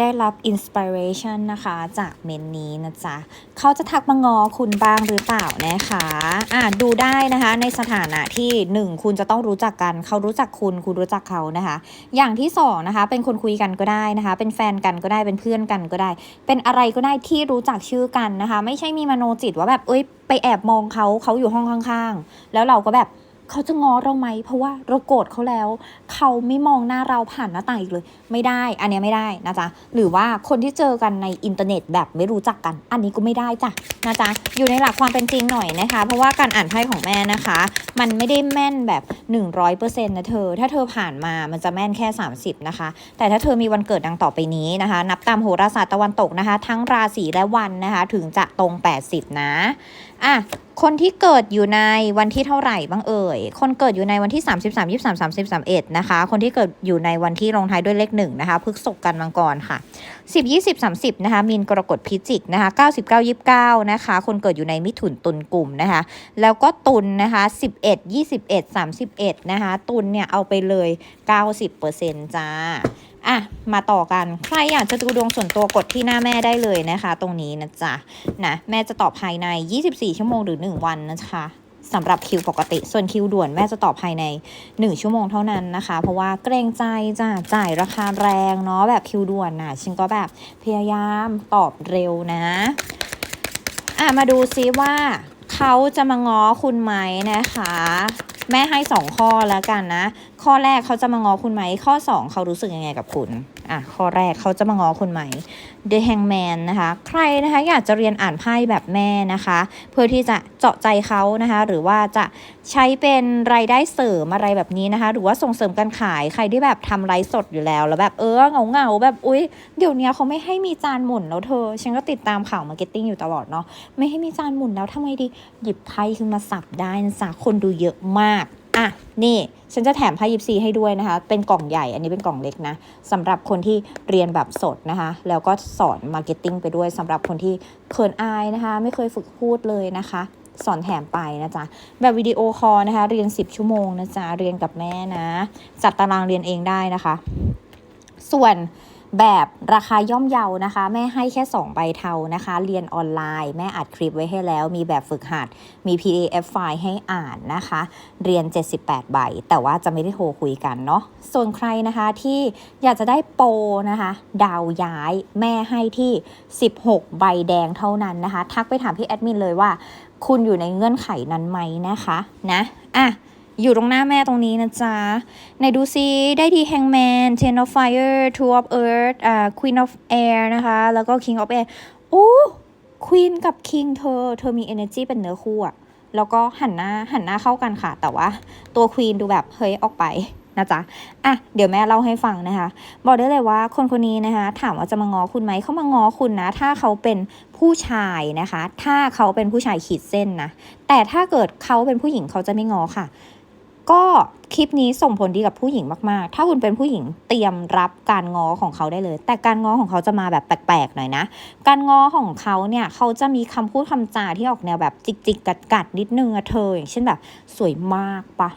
ได้รับอินสปิเรชันนะคะ จากเมนนี้นะจ๊ะเขาจะทักมางอคุณบ้างหรือเปล่านะคะอ่าดูได้นะคะในสถานะที่หนึ่งคุณจะต้องรู้จักกัน เขารู้จักคุณคุณรู้จักเขานะคะ อย่างที่สองนะคะเป็นคนคุยกันก็ได้นะคะ เป็นแฟนกันก็ได้เป็นเพื่อนกันก็ได้ เป็นอะไรก็ได้ที่รู้จักชื่อกันนะคะ ไม่ใช่มีมโนจิตว่าแบบเอ้ยไปแอบมองเขาเขาอยู่ห้องข้าง ๆ แล้วเราก็แบบ เขาจะง้อเราไหม เพราะว่าเราโกรธเขาแล้ว เขาไม่มองหน้าเราผ่านหน้าต่างอีกเลย ไม่ได้ อันนี้ไม่ได้นะจ๊ะ หรือว่าคนที่เจอกันในอินเทอร์เน็ตแบบไม่รู้จักกัน อันนี้ก็ไม่ได้จ้ะนะจ๊ะ อยู่ในหลักความเป็นจริงหน่อยนะคะ เพราะว่าการอ่านไพ่ของแม่นะคะ มันไม่ได้แม่นแบบ 100%นะเธอ ถ้าเธอผ่านมา มันจะแม่นแค่ 30 นะคะ แต่ถ้าเธอมีวันเกิดดังต่อไปนี้นะคะ นับตามโหราศาสตร์ตะวันตกนะคะ ทั้งราศีและวันนะคะ ถึงจะตรง 80 นะ อะ คนที่เกิดอยู่ในวันที่เท่าไหร่บ้างเอ่ย คนเกิดอยู่ในวันที่ 33 23 30 31นะคะ คนที่เกิดอยู่ในวันที่ลงท้ายด้วยเลขหนึ่งนะคะพฤกษกกันมังกรค่ะ 10 20 30นะคะมีนกรกฎพิจิกนะคะ99 29นะคะคนเกิดอยู่ในมิถุนตุลกลุ่มนะคะแล้วก็ตุลนะคะ11 21 31นะคะตุลเนี่ยเอาไปเลย 90%จ้าอะ มาต่อกัน ใครอยากจะดูดวงส่วนตัวกดที่หน้าแม่ได้เลยนะคะ ตรงนี้นะจ๊ะนะแม่จะตอบภายใน 24 ชั่วโมงหรือ 1 วันนะคะ สำหรับคิวปกติ ส่วนคิวด่วนแม่จะตอบภายใน 1 ชั่วโมงเท่านั้นนะคะ เพราะว่าเกรงใจจ้าจ่ายราคาแรงเนาะแบบคิวด่วนนะฉันก็แบบพยายามตอบเร็วนะอะมาดูซิว่าเขาจะมาง้อคุณไหมนะคะ แม่ให้สองข้อแล้วกันนะ ข้อแรกเขาจะมาง้อคุณไหม ข้อสองเขารู้สึกยังไงกับคุณ อะ ข้อแรกเขาจะมาง้อคุณไหม The Hangman นะคะ ใครนะคะอยากจะเรียนอ่านไพ่แบบแม่นะคะ เพื่อที่จะเจาะใจเขานะคะ หรือว่าจะใช้เป็นรายได้เสริมอะไรแบบนี้นะคะ หรือว่าส่งเสริมการขาย ใครที่แบบทำไลฟ์สดอยู่แล้ว แล้วแบบเออเหงาเงาๆแบบอุ๊ยเดี๋ยวนี้เขาไม่ให้มีจานหมุนแล้วเธอ ฉันก็ติดตามข่าวมาร์เก็ตติ้งอยู่ตลอดเนาะ ไม่ให้มีจานหมุนแล้วทำไมดี หยิบไพ่ขึ้นมาสับได้นะจ๊ะคนดูเยอะมาก อะนี่ฉันจะแถมไพ่ยิปซีให้ด้วยนะคะ เป็นกล่องใหญ่อันนี้เป็นกล่องเล็กนะสำหรับคนที่เรียนแบบสดนะคะ แล้วก็สอนมาร์เก็ตติ้งไปด้วยสำหรับคนที่เขินอายนะคะ ไม่เคยฝึกพูดเลยนะคะ สอนแถมไปนะจ๊ะแบบวิดีโอคอลนะคะ เรียน 10 ชั่วโมงนะจ๊ะเรียนกับแม่นะ จัดตารางเรียนเองได้นะคะ ส่วน แบบราคาย่อมเยานะคะ แม่ให้แค่ 2 ใบเทานะคะ เรียนออนไลน์ แม่อัดคลิปไว้ให้แล้ว มีแบบฝึกหัด มี PDF ไฟล์ให้อ่านนะคะ เรียน 78 ใบ แต่ว่าจะไม่ได้โทรคุยกันเนาะส่วนใครนะคะที่อยากจะได้โปรนะคะ ดาวย้ายแม่ให้ที่ 16 ใบแดงเท่านั้นนะคะ ทักไปถามพี่แอดมินเลยว่า คุณอยู่ในเงื่อนไขนั้นไหมนะคะนะอะ อยู่ตรงหน้าแม่ตรงนี้นะจ๊ะไหนดูซิได้ดี Hangman Ten of Fire Two of Earth อ่า Queen of Air นะคะ แล้วก็ King of Air โอ้ Queen กับ King เธอ เธอมี energy เป็นเนื้อคู่อะแล้วก็หันหน้าหันหน้าเข้ากันค่ะ แต่ว่าตัว Queen ดูแบบ เฮ้ย ออกไปนะจ๊ะ อะ เดี๋ยวแม่เล่าให้ฟังนะคะ บอกได้เลยว่าคนคนนี้นะคะ ถามว่าจะมางอคุณไหม เขามางอคุณนะ ถ้าเขาเป็นผู้ชายนะคะ ถ้าเขาเป็นผู้ชายขีดเส้นนะ แต่ถ้าเกิดเขาเป็นผู้หญิงเขาจะไม่งอค่ะ ก็คลิปนี้ส่งผลดีกับผู้หญิงมาก ๆ ถ้าคุณเป็นผู้หญิงเตรียมรับการง้อของเขาได้เลย แต่การง้อของเขาจะมาแบบแปลก ๆ หน่อยนะ การง้อของเขาเนี่ยเขาจะมีคำพูดคำจาที่ออกแนวแบบจิกๆกัดๆนิดนึงอะเธอ อย่างเช่นแบบ สวยมากปะ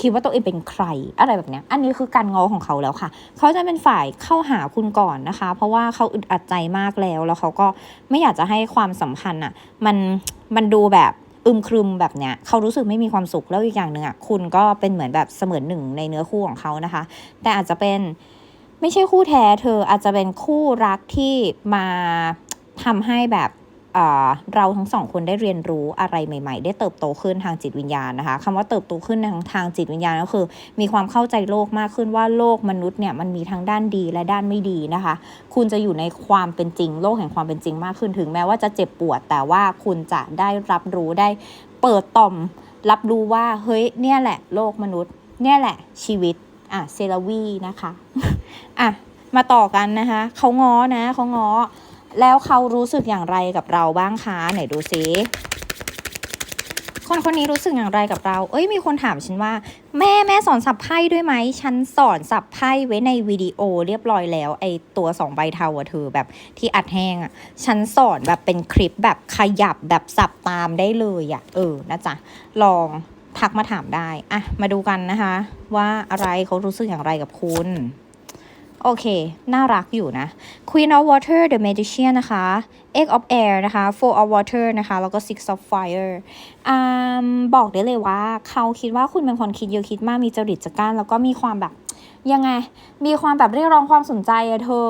คิดว่าตัวเองเป็นใครอะไรแบบเนี้ยอันนี้คือการง้อของเขาแล้วค่ะ เขาจะเป็นฝ่ายเข้าหาคุณก่อนนะคะ เพราะว่าเขาอึดอัดใจมากแล้ว แล้วเขาก็ไม่อยากจะให้ความสัมพันธ์อะ มันมันดูแบบ อึมครึมแบบเนี้ยเขารู้สึกไม่มีความสุขแล้วอีกอย่างหนึ่งอะคุณก็เป็นเหมือนแบบเสมือนหนึ่งในเนื้อคู่ของเขานะคะ แต่อาจจะเป็นไม่ใช่คู่แท้เธออาจจะเป็นคู่รักที่มาทำให้แบบ เราทั้งสองคนได้เรียนรู้อะไรใหม่ ๆ ได้เติบโตขึ้นทางจิตวิญญาณนะคะคำว่าเติบโตขึ้นทางทางจิตวิญญาณก็คือ มีความเข้าใจโลกมากขึ้นว่าโลกมนุษย์เนี่ยมันมีทั้งด้านดีและด้านไม่ดีนะคะ คุณจะอยู่ในความเป็นจริง โลกแห่งความเป็นจริงมากขึ้นถึงแม้ว่าจะเจ็บปวด แต่ว่าคุณจะได้รับรู้ได้เปิดต่อม รับรู้ว่าเฮ้ยเนี่ยแหละ โลกมนุษย์ เนี่ยแหละ ชีวิตอะเซราวีนะคะอะมาต่อกันนะคะเขาง้อนะเขาง้อ แล้วเขารู้สึกอย่างไรกับเราบ้างคะไหนดูซิคนคนนี้รู้สึกอย่างไรกับเรา เอ้ยมีคนถามฉันว่า แม่แม่สอนสับไพ่ด้วยไหม ฉันสอนสับไพ่ไว้ในวิดีโอเรียบร้อยแล้ว ไอตัวสองใบเทาอะเธอแบบที่อัดแห้งอะฉันสอนแบบเป็นคลิปแบบขยับแบบสับตามได้เลยอะเออนะจ๊ะ ลองทักมาถามได้อะมาดูกันนะคะ ว่าอะไรเขารู้สึกอย่างไรกับคุณ โอเค น่ารักอยู่นะ Queen of Water The Magician นะคะ Egg of Air นะคะ Four of Water นะคะ แล้วก็ Six of Fire อ่าบอกได้เลยว่า เขาคิดว่าคุณเป็นคนคิดเยอะคิดมากมีจริตจักรานแล้วก็มีความแบบยังไง มีความแบบเรียกร้องความสนใจอะเธอ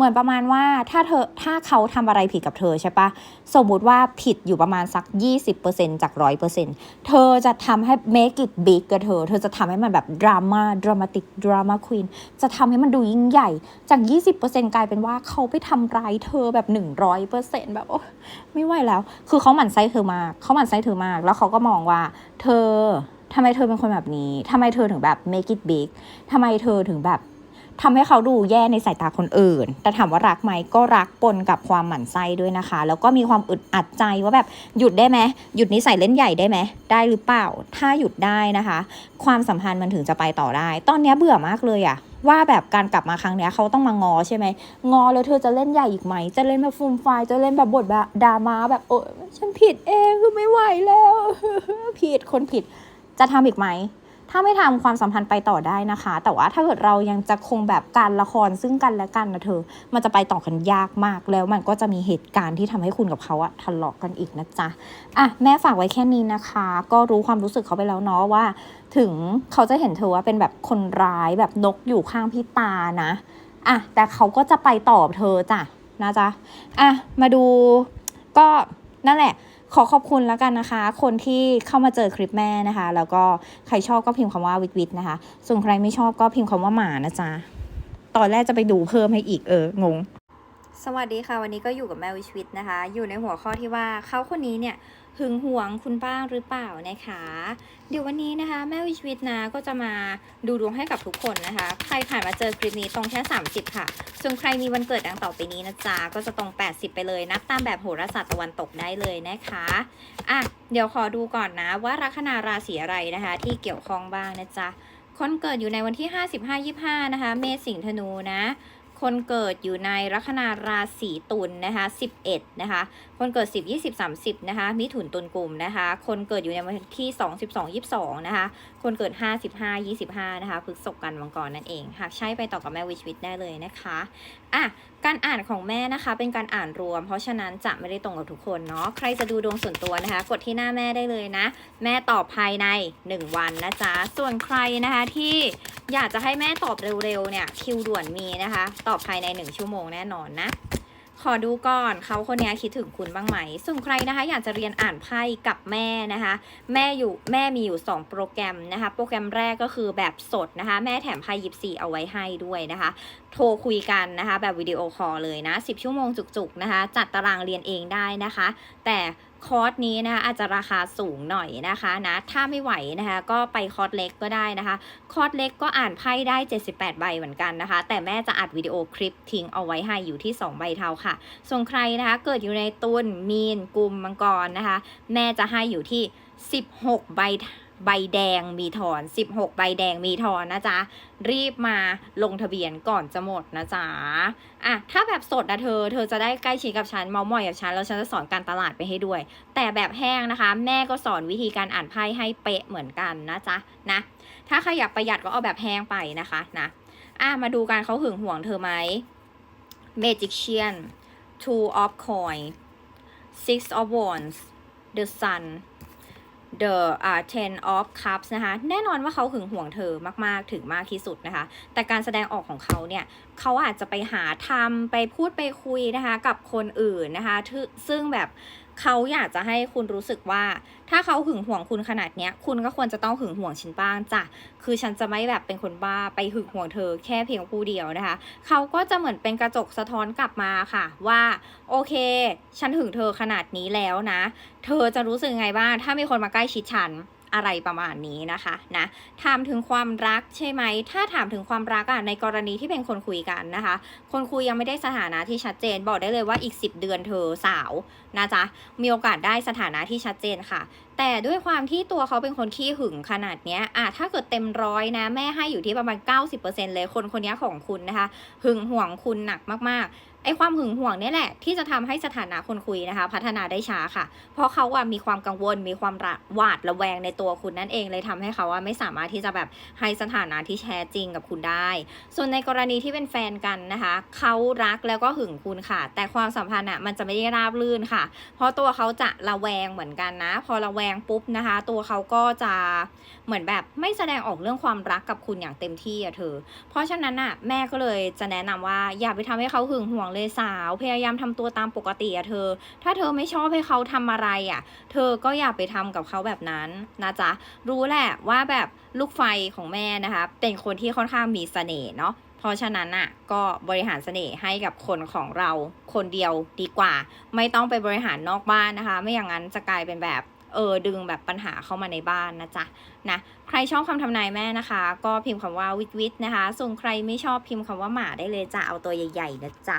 เหมือนประมาณว่าถ้าเธอถ้าเขาทำอะไรผิดกับเธอใช่ปะสมมุติว่าผิดอยู่ประมาณสัก 20%จาก 100%เธอจะทำให้ make it big กับเธอ เธอจะทำให้มันแบบดราม่า dramatic drama queen จะทำให้มันดูยิ่งใหญ่ จาก 20%กลายเป็นว่าเขาไปทำร้ายเธอแบบ 100%แบบโอ๊ยไม่ไหวแล้ว คือเขาหมั่นไส้เธอมากเขาหมั่นไส้เธอมาก แล้วเขาก็มองว่า เธอทำไมเธอเป็นคนแบบนี้ทำไมเธอถึงแบบ make it big ทำไมเธอถึงแบบ ทำให้เขาดูแย่ในสายตาคนอื่น แต่ถามว่ารักไหมก็รักปนกับความหมั่นไส้ด้วยนะคะ แล้วก็มีความอึดอัดใจว่าแบบหยุดได้ไหมหยุดนิสัยเล่นใหญ่ได้ไหมได้หรือเปล่า ถ้าหยุดได้นะคะ ความสัมพันธ์มันถึงจะไปต่อได้ ตอนนี้เบื่อมากเลยอะว่าแบบการกลับมาครั้งเนี้ยเขาต้องมางอใช่ไหมงอแล้วเธอจะเล่นใหญ่อีกไหม จะเล่นแบบฟูมไฟจะเล่นแบบบทแบบดราม่าแบบโอ้ฉันผิดเองคือไม่ไหวแล้ว ผิดคนผิดจะทำอีกไหม ถ้าไม่ทำความสัมพันธ์ไปต่อได้นะคะ แต่ว่าถ้าเกิดเรายังจะคงแบบการละครซึ่งกันและกันนะเธอ มันจะไปต่อกันยากมากแล้วมันก็จะมีเหตุการณ์ที่ทำให้คุณกับเขาอะทะเลาะกันอีกนะจ๊ะอะแม่ฝากไว้แค่นี้นะคะ ก็รู้ความรู้สึกเขาไปแล้วเนาะว่า ถึงเขาจะเห็นเธอว่าเป็นแบบคนร้ายแบบนกอยู่ข้างพี่ตานะอะแต่เขาก็จะไปต่อเธอจ้ะนะจ๊ะอะมาดูก็นั่นแหละ ขอขอบคุณแล้วกันนะคะ คนที่เข้ามาเจอคลิปแม่นะคะ แล้วก็ใครชอบก็พิมพ์คำว่าวิทวิทนะคะ ส่วนใครไม่ชอบก็พิมพ์คำว่าหมานะจ๊ะตอนแรกจะไปดูเพิ่มให้อีกเอองง สวัสดีค่ะ วันนี้ก็อยู่กับแมววิชวิตนะคะ อยู่ในหัวข้อที่ว่าเขาคนนี้เนี่ยหึงหวงคุณป้างหรือเปล่านะคะ เดี๋ยววันนี้นะคะ แม่วิชวิตนะก็จะมาดูดวงให้กับทุกคนนะคะ ใครผ่านมาเจอคลิปนี้ตรงแค่ 30 ค่ะ ส่วนใครมีวันเกิดดังต่อไปนี้นะจ๊ะก็จะตรง 80 ไปเลยนับตามแบบโหราศาสตร์ตะวันตกได้เลยนะคะอะเดี๋ยวขอดูก่อนนะว่าลัคนาราศีอะไรนะคะ ที่เกี่ยวข้องบ้างนะจ๊ะคนเกิดอยู่ในวันที่ 55-25 นะคะ เมษสิงห์ธนูนะ คนเกิดอยู่ในลัคนาราศีตุลนะคะ11นะคะ คนเกิด 10 20 30นะคะ มิถุนตุลกลุ่มนะคะ คนเกิดอยู่ในวันที่ 2 12 22นะคะ คนเกิด 5 15 25นะคะพฤษภกันมังกรนั่นเอง หากใช่ไปต่อกับแม่วิชวิตได้เลยนะคะอะการอ่านของแม่นะคะเป็นการอ่านรวม เพราะฉะนั้นจะไม่ได้ตรงกับทุกคนเนาะ ใครจะดูดวงส่วนตัวนะคะ กดที่หน้าแม่ได้เลยนะ แม่ตอบภายใน 1 วันนะจ๊ะ ส่วนใครนะคะที่ อยากจะให้แม่ตอบเร็วๆเนี่ยคิวด่วนมีนะคะ ตอบภายในหนึ่งชั่วโมงแน่นอนนะ ขอดูก่อนเขาคนนี้คิดถึงคุณบ้างไหม ส่วนใครนะคะ อยากจะเรียนอ่านไพ่กับแม่นะคะ แม่อยู่แม่มีอยู่ 2 โปรแกรมนะคะ โปรแกรมแรกก็คือแบบสดนะคะ แม่แถมไพ่ยิปซีเอาไว้ให้ด้วยนะคะโทรคุยกันนะคะ แบบวิดีโอคอลเลยนะ 10 ชั่วโมงจุกๆนะคะ จัดตารางเรียนเองได้นะคะ แต่คอร์สนี้นะคะอาจจะราคาสูงหน่อยนะคะนะถ้าไม่ไหวนะคะก็ไปคอร์สเล็กก็ได้นะคะ คอร์สเล็กก็อ่านไพ่ได้ 78 ใบเหมือนกันนะคะ แต่แม่จะอัดวิดีโอคลิปทิ้งเอาไว้ให้อยู่ที่ 2 ใบเทาค่ะ ส่วนใครนะคะเกิดอยู่ในตุลมีนกุมมังกรนะคะ แม่จะให้อยู่ที่ 16 ใบ ใบแดงมีทอน 16 ใบแดงมีทอนนะจ๊ะ รีบมาลงทะเบียนก่อนจะหมดนะจ๊ะอะถ้าแบบสดนะเธอ เธอจะได้ใกล้ชิดกับฉันเมามอยกับฉันแล้วฉันจะสอนการตลาดไปให้ด้วย แต่แบบแห้งนะคะ แม่ก็สอนวิธีการอ่านไพ่ให้เป๊ะเหมือนกันนะจ๊ะนะ ถ้าใครอยากประหยัดก็เอาแบบแห้งไปนะคะนะอะมาดูกันเขาหึงหวงเธอไหม Magician Two of Coin Six of Wands The Sun The uh, Ten of Cups นะคะ แน่นอนว่าเขาหึงหวงเธอมาก ๆ ถึงมากที่สุดนะคะ แต่การแสดงออกของเขาเนี่ย เขาอาจจะไปหาทำไปพูดไปคุยนะคะ กับคนอื่นนะคะ ซึ่งแบบเขาอยากจะให้คุณรู้สึกว่า ถ้าเขาหึงหวงคุณขนาดเนี้ย คุณก็ควรจะต้องหึงหวงฉันบ้างจ้ะคือฉันจะไม่แบบเป็นคนบ้าไปหึงหวงเธอแค่เพียงผู้เดียวนะคะ เขาก็จะเหมือนเป็นกระจกสะท้อนกลับมาค่ะ ว่าโอเค ฉันหึงเธอขนาดนี้แล้วนะ เธอจะรู้สึกไงบ้างถ้ามีคนมาใกล้ชิดฉัน อะไรประมาณนี้นะคะนะถามถึงความรักใช่ไหม ถ้าถามถึงความรักอะในกรณีที่เป็นคนคุยกันนะคะ คนคุยยังไม่ได้สถานะที่ชัดเจน บอกได้เลยว่าอีก 10 เดือนเธอสาวนะจ๊ะมีโอกาสได้สถานะที่ชัดเจนค่ะ แต่ด้วยความที่ตัวเขาเป็นคนขี้หึงขนาดเนี้ยอะถ้าเกิดเต็มร้อยนะ แม่ให้อยู่ที่ประมาณ 90%เลยคนคนนี้ของคุณนะคะ หึงห่วงคุณหนักมากๆ ไอความหึงหวงเนี่ยแหละที่จะทำให้สถานะคนคุยนะคะ พัฒนาได้ช้าค่ะ เพราะเขาอะมีความกังวลมีความระหวาดระแวงในตัวคุณนั่นเองเลยทำให้เขาอะไม่สามารถที่จะแบบให้สถานะที่แท้จริงกับคุณได้ ส่วนในกรณีที่เป็นแฟนกันนะคะเขารักแล้วก็หึงคุณค่ะ แต่ความสัมพันธ์อะมันจะไม่ได้ราบรื่นค่ะ เพราะตัวเขาจะระแวงเหมือนกันนะ พอระแวงปุ๊บนะคะ ตัวเขาก็จะเหมือนแบบไม่แสดงออกเรื่องความรักกับคุณอย่างเต็มที่อะเธอ เพราะฉะนั้นอะแม่ก็เลยจะแนะนำว่าอย่าไปทำให้เขาหึงหวงเลยสาว พยายามทำตัวตามปกติอะเธอ ถ้าเธอไม่ชอบให้เขาทำอะไรอะเธอก็อย่าไปทำกับเขาแบบนั้นนะจ๊ะ รู้แหละว่าแบบลูกไฟของแม่นะคะ เป็นคนที่ค่อนข้างมีเสน่ห์เนาะเพราะฉะนั้นอะก็บริหารเสน่ห์ให้กับคนของเราคนเดียวดีกว่า ไม่ต้องไปบริหารนอกบ้านนะคะ ไม่อย่างนั้นจะกลายเป็นแบบเออดึงแบบปัญหาเข้ามาในบ้านนะจ๊ะนะใครชอบคำทำนายแม่นะคะ ก็พิมพ์คำว่าวิทวิทนะคะ ส่วนใครไม่ชอบพิมพ์คำว่าหมาได้เลยจ้ะเอาตัวใหญ่ๆนะจ๊ะ